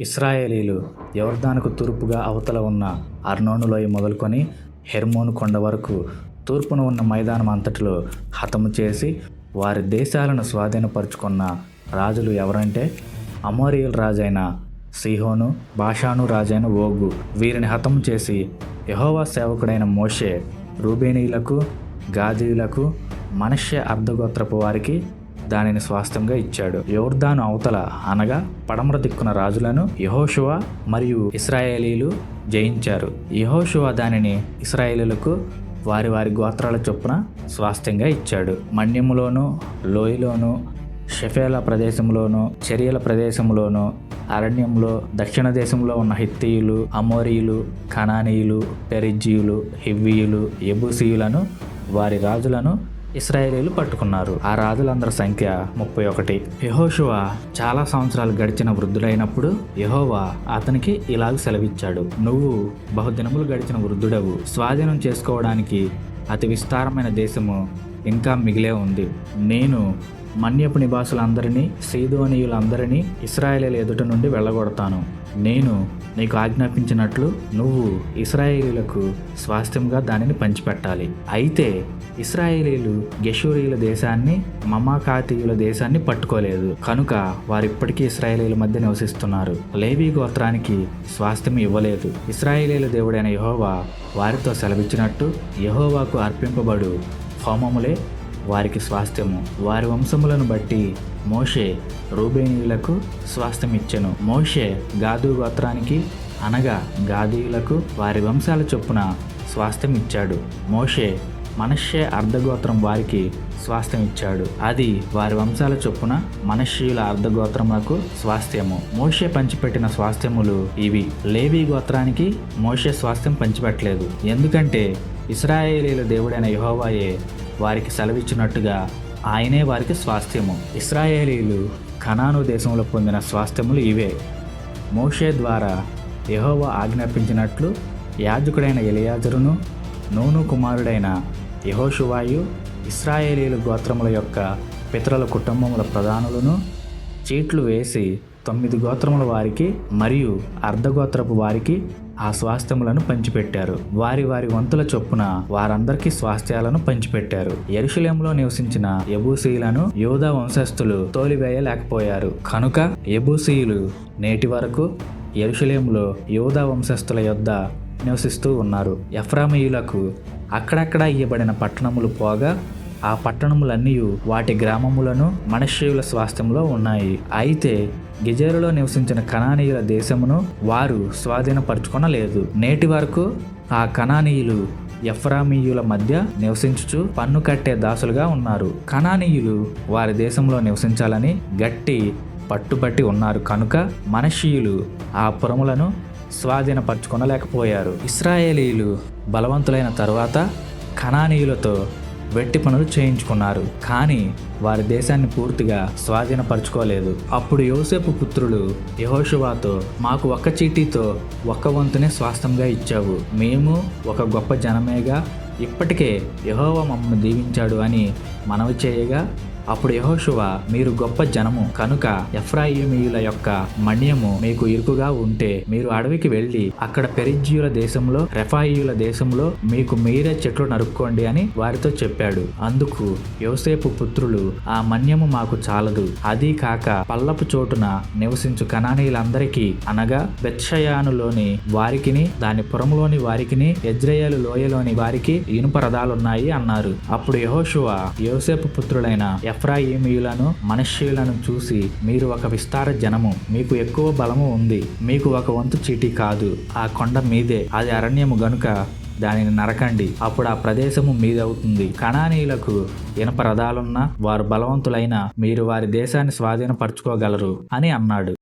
ఇస్రాయేలీలు యొర్దానుకు తూర్పుగా అవతల ఉన్న అర్నోను లోయ మొదలుకొని హెర్మోను కొండ వరకు తూర్పున ఉన్న మైదానం అంతటిలో హతము చేసి వారి దేశాలను స్వాధీనపరుచుకున్న రాజులు ఎవరంటే? అమోరియల్ రాజైన సిహోను బాషాను రాజైన ఓగు. వీరిని హతము చేసి యహోవా సేవకుడైన మోషే రూబేనీలకు గాజీలకు మనుష్య అర్ధగోత్రపు వారికి దానిని స్వాస్థ్యంగా ఇచ్చాడు. యోర్దాను అవతల అనగా పడమర దిక్కున రాజులను యహోషువ మరియు ఇస్రాయేలీలు జయించారు. యహోషువ దానిని ఇస్రాయేలీలకు వారి వారి గోత్రాల చొప్పున స్వాస్థ్యంగా ఇచ్చాడు. మన్యములోను లోయలోను షెఫేల ప్రదేశంలోను చర్యల ప్రదేశంలోను అరణ్యంలో దక్షిణ దేశంలో ఉన్న హిత్తీయులు అమోరియులు కనానీయులు పెరిజీయులు హివ్వీయులు ఎబుసీయులను వారి రాజులను ఇస్రాయేలీలు పట్టుకున్నారు. ఆ రాజులందరి సంఖ్య ముప్పై ఒకటి. యహోషువ చాలా సంవత్సరాలు గడిచిన వృద్ధుడైనప్పుడు యహోవా అతనికి ఇలాగ సెలవిచ్చాడు. నువ్వు బహుదినములు గడిచిన వృద్ధుడవు. స్వాధీనం చేసుకోవడానికి అతి విస్తారమైన దేశము ఇంకా మిగిలే ఉంది. నేను మన్యపు నివాసులందరినీ సీదోనీయులందరినీ ఇస్రాయేలీల ఎదుట నుండి వెళ్ళగొడతాను. నేను నీకు ఆజ్ఞాపించినట్లు నువ్వు ఇస్రాయేలీలకు స్వాస్థ్యంగా దానిని పంచిపెట్టాలి. అయితే ఇస్రాయేలీలు గెషూరీయుల దేశాన్ని మమాకాతీయుల దేశాన్ని పట్టుకోలేదు. కనుక వారిప్పటికీ ఇస్రాయేలీల మధ్య నివసిస్తున్నారు. లేవీ గోత్రానికి స్వాస్థ్యం ఇవ్వలేదు. ఇస్రాయేలీల దేవుడైన యహోవా వారితో సెలవిచ్చినట్టు యహోవాకు అర్పింపబడు హోమములే వారికి స్వాస్థ్యము. వారి వంశములను బట్టి మోషే రూబేనీయులకు స్వాస్థ్యమిచ్చెను. మోషే గాదు గోత్రానికి అనగా గాదీయులకు వారి వంశాల చొప్పున స్వాస్థ్యం ఇచ్చాడు మోషే మనష్యే అర్ధగోత్రం వారికి స్వాస్థ్యం ఇచ్చాడు అది వారి వంశాల చొప్పున మనష్యుల అర్ధగోత్రములకు స్వాస్థ్యము. మోషే పంచిపెట్టిన స్వాస్థ్యములు ఇవి. లేవీ గోత్రానికి మోషే స్వాస్థ్యం పంచిపెట్టలేదు. ఎందుకంటే ఇస్రాయేలీల దేవుడైన యహోవాయే వారికి సెలవిచ్చినట్టుగా ఆయనే వారికి స్వాస్థ్యము. ఇస్రాయేలీలు కనాను దేశంలో పొందిన స్వాస్థ్యములు ఇవే. మోషే ద్వారా యహోవ ఆజ్ఞాపించినట్లు యాజకుడైన ఎలియాజరును నూను కుమారుడైన యహోషువాయు ఇస్రాయేలీలు గోత్రముల యొక్క పితరుల కుటుంబముల ప్రధానులను చీట్లు వేసి తొమ్మిది గోత్రముల వారికి మరియు అర్ధగోత్రపు వారికి ఆ స్వాస్థ్యములను పంచిపెట్టారు. వారి వారి వంతుల చొప్పున వారందరికీ స్వాస్థ్యాలను పంచిపెట్టారు. ఎరుషలేంలో నివసించిన ఎబూసీలను యోధా వంశస్థులు తోలివేయలేకపోయారు. కనుక ఎబూసీయులు నేటి వరకు ఎరుషలేంలో యోధా వంశస్థుల యొద్ద నివసిస్తూ ఉన్నారు. ఎఫ్రామీయులకు అక్కడక్కడ ఇవ్వబడిన పట్టణములు పోగా ఆ పట్టణములన్నీ వాటి గ్రామములను మనష్యుల స్వాస్థ్యంలో ఉన్నాయి. అయితే గిజేరులో నివసించిన కణానీయుల దేశమును వారు స్వాధీనపరచుకొనలేదు. నేటి వరకు ఆ కణానీయులు ఎఫ్రామీయుల మధ్య నివసించుచు పన్ను కట్టే దాసులుగా ఉన్నారు. కణానీయులు వారి దేశంలో నివసించాలని గట్టి పట్టుబట్టి ఉన్నారు కనుక మనషీయులు ఆ పురములను స్వాధీనపరచుకొనలేకపోయారు. ఇస్రాయేలీలు బలవంతులైన తర్వాత కణానీయులతో వెట్టి పనులు చేయించుకున్నారు. కానీ వారి దేశాన్ని పూర్తిగా స్వాధీనపరచుకోలేదు. అప్పుడు యోసేపు పుత్రులు యహోషువాతో మాకు ఒక్క చీటీతో ఒక్క వంతునే స్వాస్థంగా ఇచ్చావు. మేము ఒక గొప్ప జనమేగా. ఇప్పటికే యహోవా మమ్మల్ని దీవించాడు అని మనవి చేయగా అప్పుడు యహోశువ మీరు గొప్ప జనము కనుక ఎఫ్రాయిమీయుల యొక్క మణ్యము మీకు ఇరుకుగా ఉంటే మీరు అడవికి వెళ్ళి అక్కడ పెరిజ్జీయుల దేశంలో రెఫాయియుల దేశంలో మీకు మీరే చెట్లు నరుక్కోండి అని వారితో చెప్పాడు. అందుకు యోసేపు పుత్రులు ఆ మన్యము మాకు చాలదు. అది కాక పల్లపు చోటున నివసించు కణానీయులందరికీ అనగా బెత్షయానులోని వారికిని దాని పురములోని వారికిని ఎజ్రయేలు లోయలోని వారికి ఇనుప రథాలున్నాయి అన్నారు. అప్పుడు యహోశువ యోసేపు పుత్రులైన ఎఫ్రాయిమీయులను మనష్యులను చూసి మీరు ఒక విస్తార జనము మీకు ఎక్కువ బలము ఉంది మీకు ఒక వంతు చీటీ కాదు ఆ కొండ మీదే అది అరణ్యము గనుక దానిని నరకండి అప్పుడు ఆ ప్రదేశము మీదవుతుంది. కణానీయులకు ఇనప రథాలున్న వారు బలవంతులైన మీరు వారి దేశాన్ని స్వాధీనపరచుకోగలరు అని అన్నాడు.